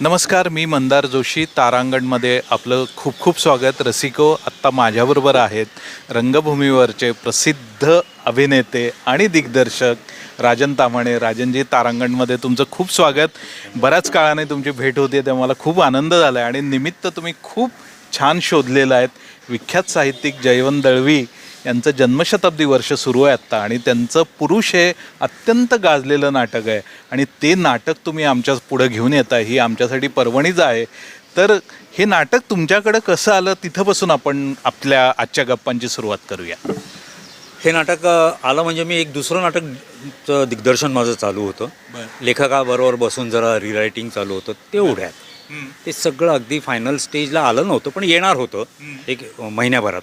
नमस्कार मी मंदार जोशी. तारांगणमध्ये आपलं खूप खूप स्वागत. रसिको आत्ता माझ्याबरोबर आहेत. रंगभूमीवरचे प्रसिद्ध अभिनेते आणि दिग्दर्शक राजन तामाणे. राजनजी तारांगणमध्ये तुमचं खूप स्वागत. बऱ्याच काळाने तुमची भेट होते ते मला खूप आनंद झाला आहे आणि निमित्त तुम्ही खूप छान शोधलेलं आहेत. विख्यात साहित्यिक जयवंत दळवी यांचं जन्मशताब्दी वर्ष सुरू आहे आत्ता आणि त्यांचं पुरुष हे अत्यंत गाजलेलं नाटक आहे. आणि ते नाटक तुम्ही आमच्या पुढं घेऊन येता ही आमच्यासाठी पर्वणीच आहे. तर हे नाटक तुमच्याकडं कसं आलं? तिथंपासून आपण आपल्या आजच्या गप्पांची सुरुवात करूया. हे नाटक आलं म्हणजे मी एक दुसरं नाटकचं दिग्दर्शन माझं चालू होतं. लेखकाबरोबर बसून जरा रिरायटिंग चालू होतं. तेवढ्यात ते सगळं अगदी फायनल स्टेजला आलं नव्हतं पण येणार होतं. एक महिन्याभरात.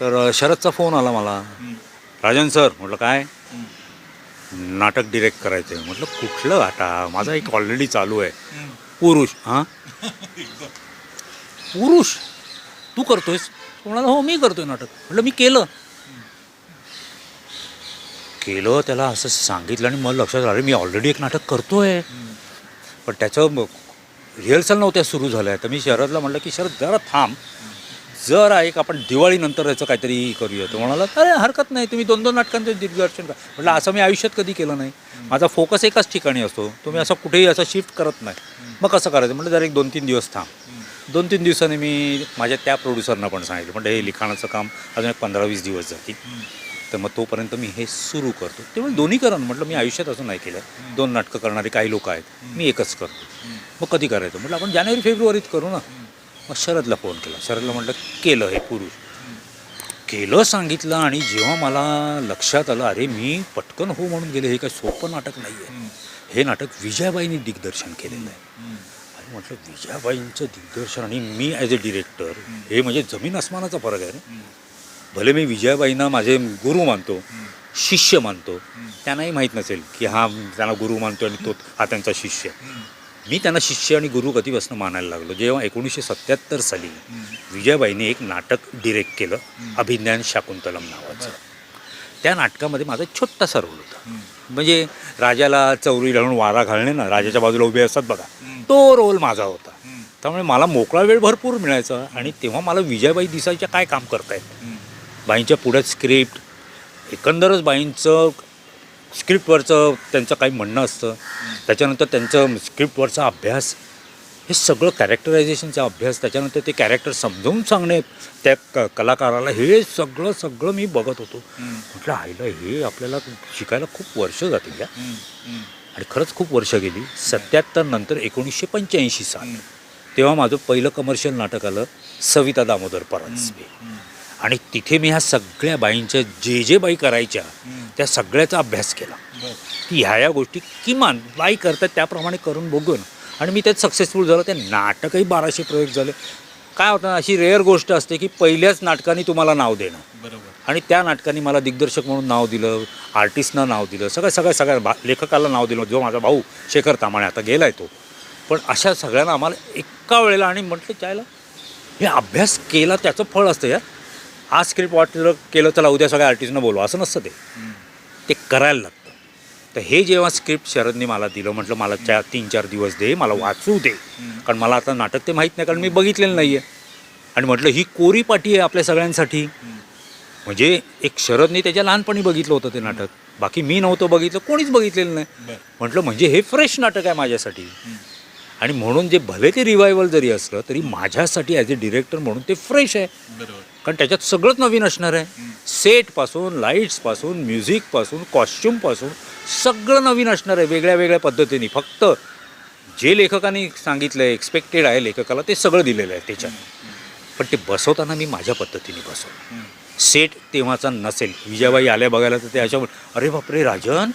तर शरदचा फोन आला मला. राजन सर म्हटलं काय? नाटक डिरेक्ट करायचं आहे म्हटलं कुठलं आता? माझा एक ऑलरेडी चालू आहे. पुरुष हां? पुरुष? तू करतोयस? म्हणाला हो मी करतोय नाटक. म्हटलं मी केलं. केलं? त्याला असं सांगितलं आणि मला लक्षात आलं मी ऑलरेडी एक नाटक करतोय. पण त्याचं रिहर्सल नव्हत्या सुरू झाल्या. तर मी शरदला म्हटलं की शरद जरा थांब. जरा एक आपण दिवाळीनंतर याचं काहीतरी करूया तो म्हणाला अरे हरकत नाही तुम्ही दोन दोन नाटकांचं दिग्दर्शन करा. म्हटलं असं मी आयुष्यात कधी केलं नाही. माझा फोकस एकाच ठिकाणी असतो. तुम्ही असं कुठेही असं शिफ्ट करत नाही. मग कसं करायचं? म्हटलं जरा एक दोन तीन दिवस थांब. दोन तीन दिवसांनी मी माझ्या त्या प्रोड्युसरना पण सांगितलं म्हणजे हे लिखाणाचं काम अजून एक पंधरा वीस दिवस जातील. तर मग तोपर्यंत मी हे सुरू करतो. तेव्हा दोन्ही करण म्हटलं मी आयुष्यात असं नाही केलं. दोन नाटकं करणारे काही लोक आहेत. मी एकच करतो. मग कधी करायचं? म्हटलं आपण जानेवारी फेब्रुवारीत करू ना. मग शरदला फोन केला. शरदला म्हटलं केलं हे पुरुष. केलं सांगितलं आणि जेव्हा मला लक्षात आलं अरे मी पटकन हो म्हणून गेले हे काही सोपं नाटक नाही आहे हे नाटक विजयाबाईंनी दिग्दर्शन केलेलं आहे. आणि म्हटलं विजयाबाईंचं दिग्दर्शन आणि मी ॲज अ डिरेक्टर हे म्हणजे जमीन अस्मानाचा फरक आहे रे भले मी विजयाबाईंना माझे गुरु मानतो शिष्य मानतो त्यांनाही माहीत नसेल की हा त्यांना गुरु मानतो आणि तो हा त्यांचा शिष्य मी त्यांना शिष्य आणि गुरु कधीपासून मानायला लागलो. जेव्हा एकोणीसशे सत्याहत्तर साली विजयाबाईंनी एक नाटक डिरेक्ट केलं अभिज्ञान शाकुंतलम नावाचं. त्या नाटकामध्ये माझा छोटासा रोल होता. म्हणजे राजाला चौरी लावून वारा घालणे ना राजाच्या बाजूला उभे असतात बघा तो रोल माझा होता. त्यामुळे मला मोकळा वेळ भरपूर मिळायचा आणि तेव्हा मला विजयाबाई दिसायच्या काय काम करतायत? बाईंच्या पुढ्यात स्क्रिप्ट एकंदरच बाईंचं स्क्रिप्टवरचं त्यांचं काही म्हणणं असतं. त्याच्यानंतर त्यांचं स्क्रिप्टवरचा अभ्यास हे सगळं कॅरेक्टरायझेशनचा अभ्यास त्याच्यानंतर ते कॅरेक्टर समजावून सांगणे त्या क कलाकाराला हे सगळं सगळं मी बघत होतो. म्हटलं आईला हे आपल्याला शिकायला खूप वर्ष जातील या. आणि खरंच खूप वर्ष गेली. सत्याहत्तर नंतर एकोणीसशे पंच्याऐंशी साल तेव्हा माझं पहिलं कमर्शियल नाटक आलं सविता दामोदर परांजपे आणि तिथे मी ह्या सगळ्या बाईंच्या जे जे बाई करायच्या त्या सगळ्याचा अभ्यास केला. की ह्या ह्या गोष्टी किमान बाई करतात त्याप्रमाणे करून बघून आणि मी त्यात सक्सेसफुल झालं. ते नाटकही बाराशे प्रयोग झाले. काय होतं ना, अशी रेअर गोष्ट असते की पहिल्याच नाटकाने तुम्हाला नाव देणं. बरोबर. आणि त्या नाटकाने मला दिग्दर्शक म्हणून नाव दिलं आर्टिस्टना नाव दिलं सगळ्या सगळ्या सगळ्या भा लेखकाला नाव दिलं. जो माझा भाऊ शेखर तामाणे आता गेला आहे तो. पण अशा सगळ्यांना आम्हाला एका वेळेला आणि म्हटलं चायला हे अभ्यास केला त्याचं फळ असतं या आज स्क्रिप्ट वाटलं केलं चला उद्या सगळ्या आर्टिस्टनं बोलवा. असं नसतं ते. ते करायला लागतं. तर हे जेव्हा स्क्रिप्ट शरदने मला दिलं म्हटलं मला चार तीन चार दिवस दे मला वाचू दे. कारण मला आता नाटक ते माहीत नाही कारण मी बघितलेलं नाही आहे आणि म्हटलं ही कोरी पाठी आहे आपल्या सगळ्यांसाठी. म्हणजे एक शरदने त्याच्या लहानपणी बघितलं होतं ते नाटक. बाकी मी नव्हतं बघितलं कोणीच बघितलेलं नाही. म्हटलं म्हणजे हे फ्रेश नाटक आहे माझ्यासाठी. आणि म्हणून जे भले ते रिवायवल जरी असलं तरी माझ्यासाठी ॲज अ डिरेक्टर म्हणून ते फ्रेश आहे. कारण त्याच्यात सगळंच नवीन असणार आहे. सेटपासून लाईट्सपासून म्युझिकपासून कॉस्ट्युमपासून सगळं नवीन असणार आहे वेगळ्या वेगळ्या पद्धतीने. फक्त जे लेखकाने सांगितलं आहे एक्सपेक्टेड आहे लेखकाला ते सगळं दिलेलं आहे त्याच्यात. पण ते बसवताना मी माझ्या पद्धतीने बसवलं. सेट तेव्हाचा नसेल. विजयाबाई आल्या बघायला तर ते अशा अरे बापरे राजन.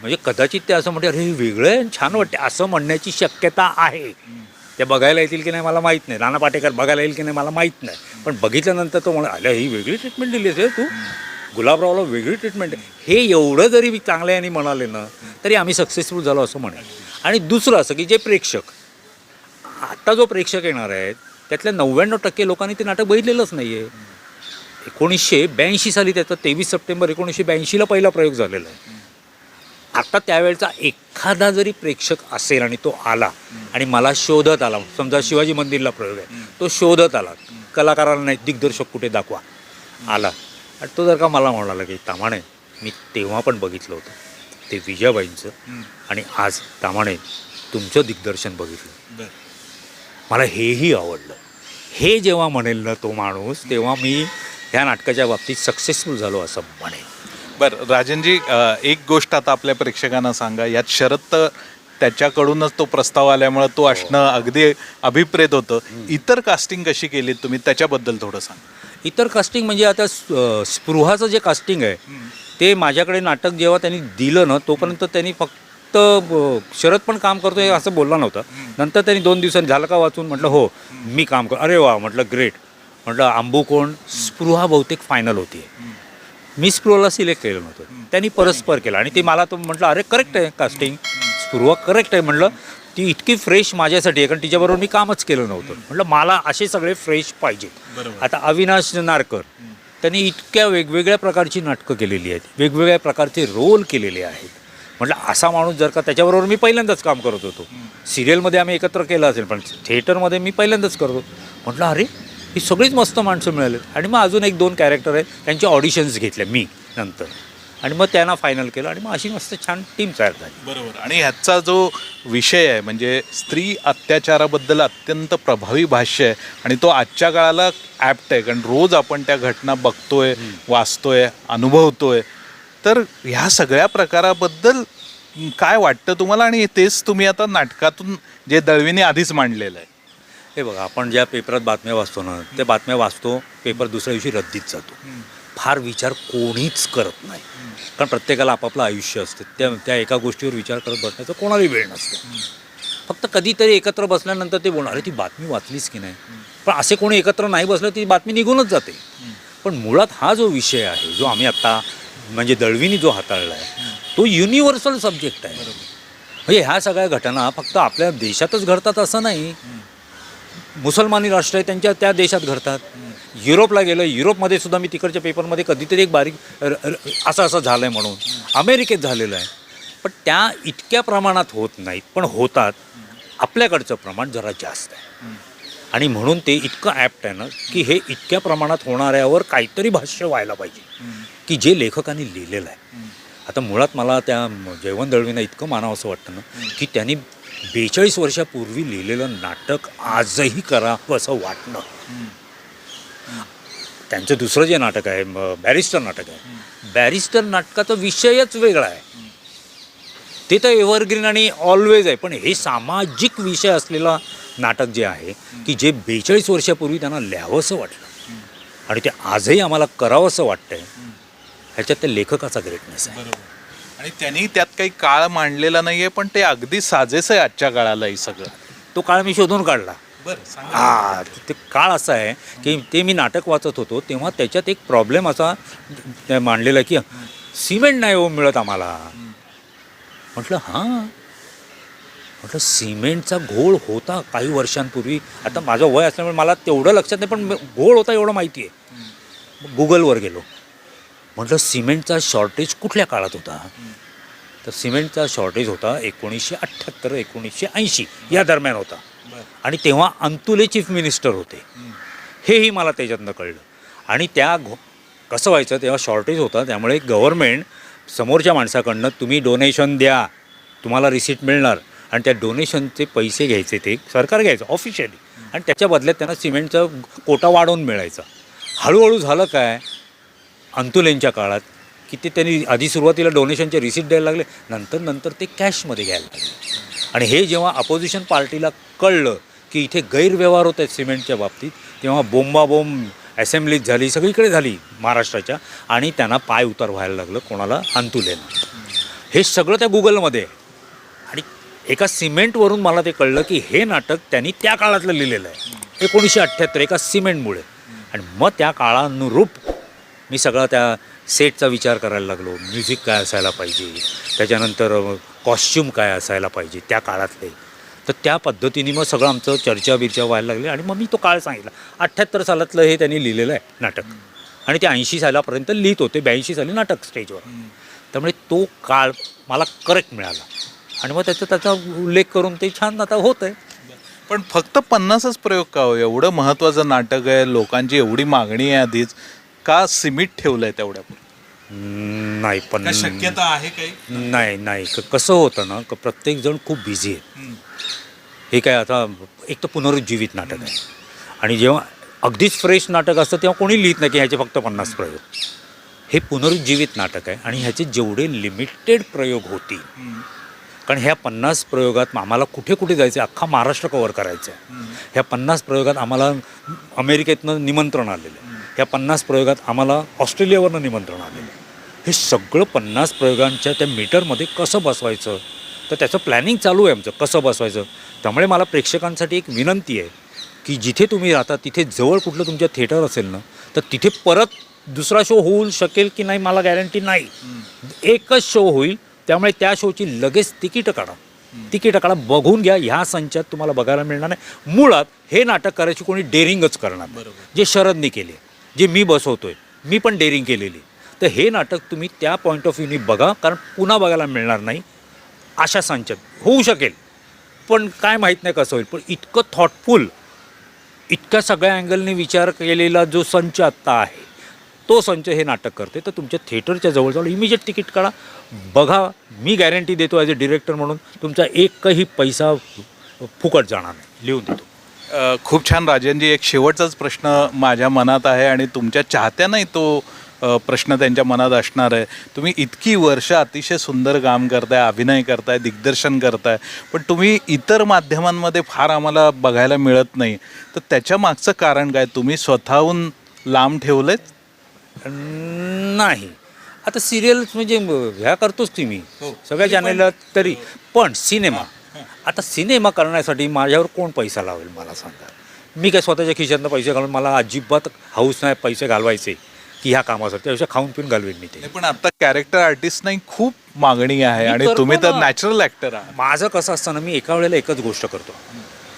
म्हणजे कदाचित ते असं म्हणते अरे हे वेगळं आहे छान वाटते असं म्हणण्याची शक्यता आहे. ते बघायला येतील की नाही मला माहीत नाही. नाना पाटेकर बघायला येईल की नाही मला माहीत नाही. पण बघितल्यानंतर तो म्हणा आल्या ही वेगळी ट्रीटमेंट दिली असेल तू. गुलाबरावला वेगळी ट्रीटमेंट आहे. हे एवढं जरी मी चांगल्या याने म्हणाले ना तरी आम्ही सक्सेसफुल झालो असं म्हणेल आणि दुसरं असं की जे प्रेक्षक आत्ता जो प्रेक्षक येणार आहेत त्यातल्या नव्याण्णव टक्के लोकांनी ते नाटक बघितलेलंच नाही आहे एकोणीसशे ब्याऐंशी साली त्याचा तेवीस सप्टेंबर एकोणीसशे ब्याऐंशीला पहिला प्रयोग झालेला आहे. आता त्यावेळचा एखादा जरी प्रेक्षक असेल आणि तो आला आणि मला शोधत आला समजा शिवाजी मंदिरला प्रयोग आहे तो शोधत आला कलाकाराला नाही दिग्दर्शक कुठे दाखवा आला. आणि तो जर का मला म्हणाला की तामाणे मी तेव्हा पण बघितलं होतं ते विजयाबाईंचं आणि आज तामाणे तुमचं दिग्दर्शन बघितलं. मला हेही आवडलं. हे जेव्हा म्हणेल ना तो माणूस तेव्हा मी ह्या नाटकाच्या बाबतीत सक्सेसफुल झालो असं म्हणेन. बरं राजनजी एक गोष्ट आता आपल्या प्रेक्षकांना सांगा. यात शरद तर त्याच्याकडूनच तो प्रस्ताव आल्यामुळे तो असणं अगदी अभिप्रेत होतं. इतर कास्टिंग कशी केली तुम्ही? त्याच्याबद्दल थोडं सांगा. इतर कास्टिंग म्हणजे आता स्पृहाचं जे कास्टिंग आहे ते माझ्याकडे नाटक जेव्हा त्यांनी दिलं ना तोपर्यंत त्यांनी फक्त शरद पण काम करतोय असं बोलला नव्हता. नंतर त्यांनी दोन दिवसांनी झालं का वाचून? म्हटलं हो मी काम कर. अरे वा म्हटलं ग्रेट. म्हटलं आंबू कोण? स्पृहा बहुतेक फायनल होती मी स्पृहाला सिलेक्ट केलं नव्हतं. त्यांनी परस्पर केलं. आणि ते मला तो म्हटलं अरे करेक्ट आहे कास्टिंग स्पृहा करेक्ट आहे. म्हटलं ती इतकी फ्रेश माझ्यासाठी आहे कारण तिच्याबरोबर मी कामच केलं नव्हतं. म्हटलं मला असे सगळे फ्रेश पाहिजे. आता अविनाश नारकर त्यांनी इतक्या वेगवेगळ्या प्रकारची नाटकं केलेली आहेत वेगवेगळ्या प्रकारचे रोल केलेले आहेत. म्हटलं असा माणूस जर का त्याच्याबरोबर मी पहिल्यांदाच काम करत होतो. सिरियलमध्ये आम्ही एकत्र केलं असेल पण थिएटरमध्ये मी पहिल्यांदाच करतो. म्हटलं अरे ही सगळीच मस्त माणसं मिळाली आणि मग अजून एक दोन कॅरेक्टर आहेत त्यांचे ऑडिशन्स घेतले मी नंतर. आणि मग त्यांना फायनल केलं आणि मग अशी मस्त छान टीम तयार झाली. बरोबर. आणि ह्याचा जो विषय आहे म्हणजे स्त्री अत्याचाराबद्दल अत्यंत प्रभावी भाष्य आहे आणि तो आजच्या काळाला ॲप्ट आहे. कारण रोज आपण त्या घटना बघतोय वाचतोय अनुभवतोय. तर ह्या सगळ्या प्रकाराबद्दल काय वाटतं तुम्हाला? आणि तेच तुम्ही आता नाटकातून जे दळवीने आधीच मांडलेलं आहे. हे बघा आपण ज्या पेपरात बातम्या वाचतो ना त्या बातम्या वाचतो पेपर दुसऱ्या दिवशी रद्दीत जातो. फार विचार कोणीच करत नाही. कारण प्रत्येकाला आपापलं आयुष्य असते. त्या त्या एका गोष्टीवर विचार करत बसण्याचं कोणालाही वेळ नसतं. फक्त कधीतरी एकत्र बसल्यानंतर ते बोलणार अरे ती बातमी वाचलीच की नाही? पण असे कोणी एकत्र नाही बसलं ती बातमी निघूनच जाते. पण मुळात हा जो विषय आहे जो आम्ही आत्ता म्हणजे दळवीनी जो हाताळला आहे तो युनिव्हर्सल सब्जेक्ट आहे. म्हणजे ह्या सगळ्या घटना फक्त आपल्या देशातच घडतात असं नाही. मुसलमानी राष्ट्र आहे त्यांच्या त्या देशात घडतात. युरोपला गेलं युरोपमध्ये सुद्धा मी तिकडच्या पेपरमध्ये कधीतरी एक बारीक असं असं झालं आहे म्हणून. अमेरिकेत झालेलं आहे. पण त्या इतक्या प्रमाणात होत नाहीत पण होतात. आपल्याकडचं प्रमाण जरा जास्त आहे. आणि म्हणून ते इतकं ॲप्ट आहे ना की हे इतक्या प्रमाणात होणाऱ्यावर काहीतरी भाष्य व्हायला पाहिजे. की जे लेखकांनी लिहिलेलं आहे. आता मुळात मला त्या जयवंत दळवींना इतकं मानावं असं वाटतं ना की त्यांनी बेचाळीस वर्षापूर्वी लिहिलेलं नाटक आजही करा असं वाटणं. त्यांचं दुसरं जे नाटक आहे बॅरिस्टर नाटक आहे. बॅरिस्टर नाटकाचा विषयच वेगळा आहे. ते तर एव्हरग्रीन आणि ऑलवेज आहे पण हे सामाजिक विषय असलेला नाटक जे आहे की जे बेचाळीस वर्षापूर्वी त्यांना लिहावंसं वाटलं. आणि ते आजही आम्हाला करावंसं वाटतंय. ह्याच्यात त्या लेखकाचा ग्रेटनेस आहे. आणि त्यांनी त्यात काही काळ मांडलेला नाहीये पण ते अगदी साजेस आहे आजच्या काळालाही सगळं. तो काळ मी शोधून काढला. बरं हा ते काळ असा आहे की ते मी नाटक वाचत होतो तेव्हा त्याच्यात एक प्रॉब्लेम असा मांडलेला की सिमेंट नाही हो मिळत आम्हाला. म्हटलं हां. म्हटलं सिमेंटचा घोळ होता काही वर्षांपूर्वी. आता माझं वय असल्यामुळे मला तेवढं लक्षात नाही पण घोळ होता एवढं माहिती आहे गुगलवर गेलो. म्हटलं सिमेंटचा शॉर्टेज कुठल्या काळात होता? तर सिमेंटचा शॉर्टेज होता एकोणीसशे अठ्ठ्याहत्तर एकोणीसशे ऐंशी या दरम्यान होता. आणि तेव्हा अंतुले चीफ मिनिस्टर होते. हेही मला त्याच्यातनं कळलं. आणि त्या घो कसं व्हायचं तेव्हा शॉर्टेज होता त्यामुळे गव्हर्मेंट समोरच्या माणसाकडनं तुम्ही डोनेशन द्या तुम्हाला रिसिट मिळणार. आणि त्या डोनेशनचे पैसे घ्यायचे ते सरकार घ्यायचं ऑफिशियली आणि त्याच्या बदल्यात त्यांना सिमेंटचा कोटा वाढवून मिळायचा. हळूहळू झालं काय? अंतुलेंच्या काळात की ते त्यांनी आधी सुरुवातीला डोनेशनचे रिसीट द्यायला लागले नंतर नंतर ते कॅशमध्ये घ्यायला लागले. आणि हे जेव्हा अपोजिशन पार्टीला कळलं की इथे गैरव्यवहार होत आहेत सिमेंटच्या बाबतीत तेव्हा बोंबाबोंब असेंब्लीज झाली सगळीकडे झाली महाराष्ट्राच्या आणि त्यांना पाय उतार व्हायला लागलं कोणाला? अंतुलेनं. हे सगळं त्या गुगलमध्ये. आणि एका सिमेंटवरून मला ते कळलं की हे नाटक त्यांनी त्या काळातलं लिहिलेलं आहे. एकोणीसशे अठ्ठ्याहत्तर एका सिमेंटमुळे आणि मग त्या काळानुरूप मी सगळा त्या सेटचा विचार करायला लागलो. म्युझिक काय असायला पाहिजे? त्याच्यानंतर कॉस्च्युम काय असायला पाहिजे त्या काळातले? तर त्या पद्धतीने मग सगळं आमचं चर्चा बिर्चा व्हायला लागली आणि मग मी तो काळ सांगितला. अठ्ठ्याहत्तर सालातलं हे त्यांनी लिहिलेलं आहे नाटक. आणि ते ऐंशी सालापर्यंत लिहित होते ब्याऐंशी साली नाटक स्टेजवर. त्यामुळे तो काळ मला करेक्ट मिळाला. आणि मग त्याचा त्याचा उल्लेख करून ते छान आता होत आहे पण फक्त पन्नासच प्रयोग का हो? एवढं महत्त्वाचं नाटक आहे लोकांची एवढी मागणी आहे आधीच. का सिमिट ठेवलंय तेवढ्या नाही पण आहे काही? नाही नाही. क- कसं होतं ना क- प्रत्येकजण खूप बिझी आहे हे काय आता एक तर पुनरुज्जीवित नाटक आहे. आणि जेव्हा अगदीच फ्रेश नाटक असतं तेव्हा कोणी लिहित नाही की ह्याचे फक्त पन्नास प्रयोग. हे पुनरुज्जीवित नाटक आहे आणि ह्याचे जेवढे लिमिटेड प्रयोग होतील कारण ह्या पन्नास प्रयोगात आम्हाला कुठे कुठे जायचं आहे अख्खा महाराष्ट्र कवर करायचं आहे ह्या पन्नास प्रयोगात आम्हाला अमेरिकेतनं निमंत्रण आलेलं आहे. ह्या पन्नास प्रयोगात आम्हाला ऑस्ट्रेलियावरनं निमंत्रण आलेलं हे सगळं पन्नास प्रयोगांच्या त्या मीटरमध्ये कसं बसवायचं? तर त्याचं प्लॅनिंग चालू आहे आमचं कसं बसवायचं? त्यामुळे मला प्रेक्षकांसाठी एक विनंती आहे की जिथे तुम्ही राहता तिथे जवळ कुठलं तुमच्या थिएटर असेल ना तर तिथे परत दुसरा शो होऊ शकेल की नाही मला गॅरंटी नाही. एकच शो होईल त्यामुळे त्या शोची लगेच तिकीटं काढा. तिकीटं काढा बघून घ्या ह्या संचात तुम्हाला बघायला मिळणार नाही. मुळात हे नाटक करायची कोणी डेअरिंगच करणार. जे शरदनी केले. जे मी बसवतो आहे मी पण डेअरिंग केलेली. तर हे नाटक तुम्ही त्या पॉईंट ऑफ व्ह्यूनी बघा कारण पुन्हा बघायला मिळणार नाही अशा सांचक. होऊ शकेल पण काय माहीत नाही कसं होईल. पण इतकं थॉटफुल इतक्या सगळ्या अँगलने विचार केलेला जो संच आत्ता आहे तो संच हे नाटक करते. तर तुमच्या थिएटरच्या जवळजवळ इमिजिएट तिकीट काढा. बघा मी गॅरंटी देतो ॲज अ डिरेक्टर म्हणून तुमचा एकही पैसा फुकट जाणार नाही. लिहून देतो. अ, खूप छान राजनजी एक शेवटचाच प्रश्न माझ्या मनात आहे आणि तुमच्या चाहत्यांनाही तो अ, प्रश्न त्यांच्या मनात असणार आहे. तुम्ही इतकी वर्ष अतिशय सुंदर काम करताय अभिनय करताय दिग्दर्शन करताय पण तुम्ही इतर माध्यमांमध्ये फार आम्हाला बघायला मिळत नाही. तर त्याच्या मागचं कारण काय? तुम्ही स्वतःहून लांब ठेवलेत नाही. आता सिरियल्स म्हणजे म- ह्या करतोच मी. हो. सगळ्या चॅनलला तरी. पण सिनेमा. आता सिनेमा करण्यासाठी माझ्यावर कोण पैसा लावेल मला सांगा. मी काय स्वतःच्या खिशातनं पैसे घालून मला अजिबात हाऊस नाही पैसे घालवायचे की ह्या कामासाठी. त्यापेक्षा खाऊन पिऊन घालवेन मी ते. पण आता कॅरेक्टर आर्टिस्ट नाही खूप मागणी आहे आणि तुम्ही तर. नॅचरल ॲक्टर आहात. माझं कसं असतं ना मी एका वेळेला एकच गोष्ट करतो.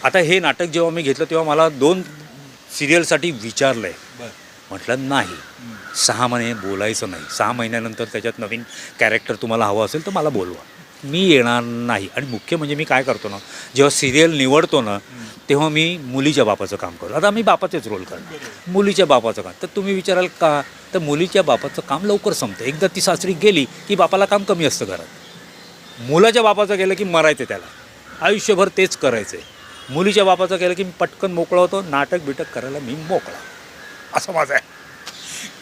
आता हे नाटक जेव्हा मी घेतलं तेव्हा मला दोन सिरियलसाठी विचारलं आहे म्हटलं नाही सहा महिने बोलायचं नाही. सहा महिन्यानंतर त्याच्यात नवीन कॅरेक्टर तुम्हाला हवं असेल तर मला बोलवा. मी येणार नाही. आणि मुख्य म्हणजे मी काय करतो ना जेव्हा सिरियल निवडतो ना तेव्हा मी मुलीच्या बापाचं काम करतो. आता मी बापाचेच रोल करतो मुलीच्या बापाचं काम. तर तुम्ही विचाराल का? तर मुलीच्या बापाचं काम लवकर संपतं. एकदा ती सासरी गेली की बापाला काम कमी असतं घरात. मुलाच्या बापाचं गेलं की मरायचं त्याला. आयुष्यभर तेच करायचं आहे मुलीच्या बापाचं गेलं की मी पटकन मोकळा होतो नाटक बिटक करायला मी मोकळा. असं माझं आहे.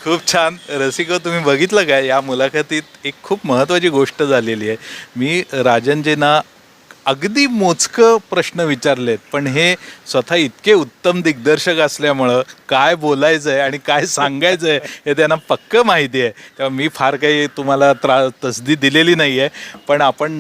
खूप छान. रसिको हो, तुम्ही बघितलं काय? या मुलाखतीत एक खूप महत्त्वाची गोष्ट झालेली आहे. मी राजनजींना अगदी मोजकं प्रश्न विचारलेत पण हे स्वतः इतके उत्तम दिग्दर्शक असल्यामुळं काय बोलायचं आहे आणि काय सांगायचं आहे हे त्यांना पक्क माहिती आहे. तेव्हा मी फार काही तुम्हाला त्रा तसदी दिलेली नाही आहे पण आपण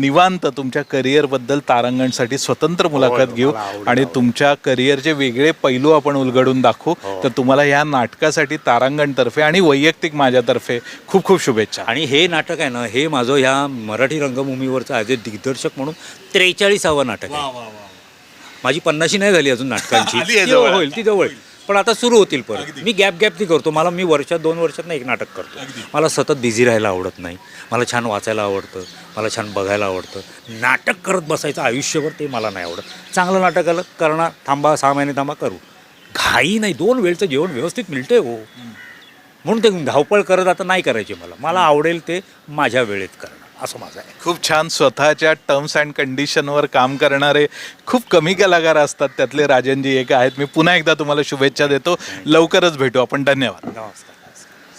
निवांत तुमच्या करिअरबद्दल तारांगणसाठी स्वतंत्र मुलाखत घेऊ मला आवडेल, आणि. तुमच्या करिअरचे वेगळे पैलू आपण उलगडून दाखवू. तर तुम्हाला या नाटकासाठी तारांगणतर्फे आणि वैयक्तिक माझ्यातर्फे खूप खूप शुभेच्छा. आणि हे नाटक आहे ना हे माझं ह्या मराठी रंगभूमीवरचं ॲज अ दिग्दर्शक म्हणून त्रेचाळीसावं नाटक आहे. माझी पन्नाशी नाही झाली अजून नाटकांची. आली आहे ती जवळ. होईल ती जवळ. पण आता सुरू होतील परत. मी गॅप गॅप ती करतो. मला मी वर्षात दोन वर्षात एक नाटक करतो. मला सतत बिझी राहायला आवडत नाही. मला छान वाचायला आवडतं. मला छान बघायला आवडतं. नाटक करत बसायचं आयुष्यभर ते मला नाही आवडत. चांगलं नाटक आलं करणार थांबा सहा महिने थांबा करू. घाई नाही. दोन वेळचं जेवण व्यवस्थित मिळते हो. म्हणून ते धावपळ करत आता नाही करायचे मला. मला आवडेल ते माझ्या वेळेत करणं. असं माझं आहे. खूप छान स्वतःच्या टर्म्स अँड कंडिशनवर काम करणारे खूप कमी कलाकार असतात. त्यातले राजनजी एक आहेत. मी पुन्हा एकदा तुम्हाला शुभेच्छा देतो. लवकरच भेटू आपण. धन्यवाद. नमस्कार.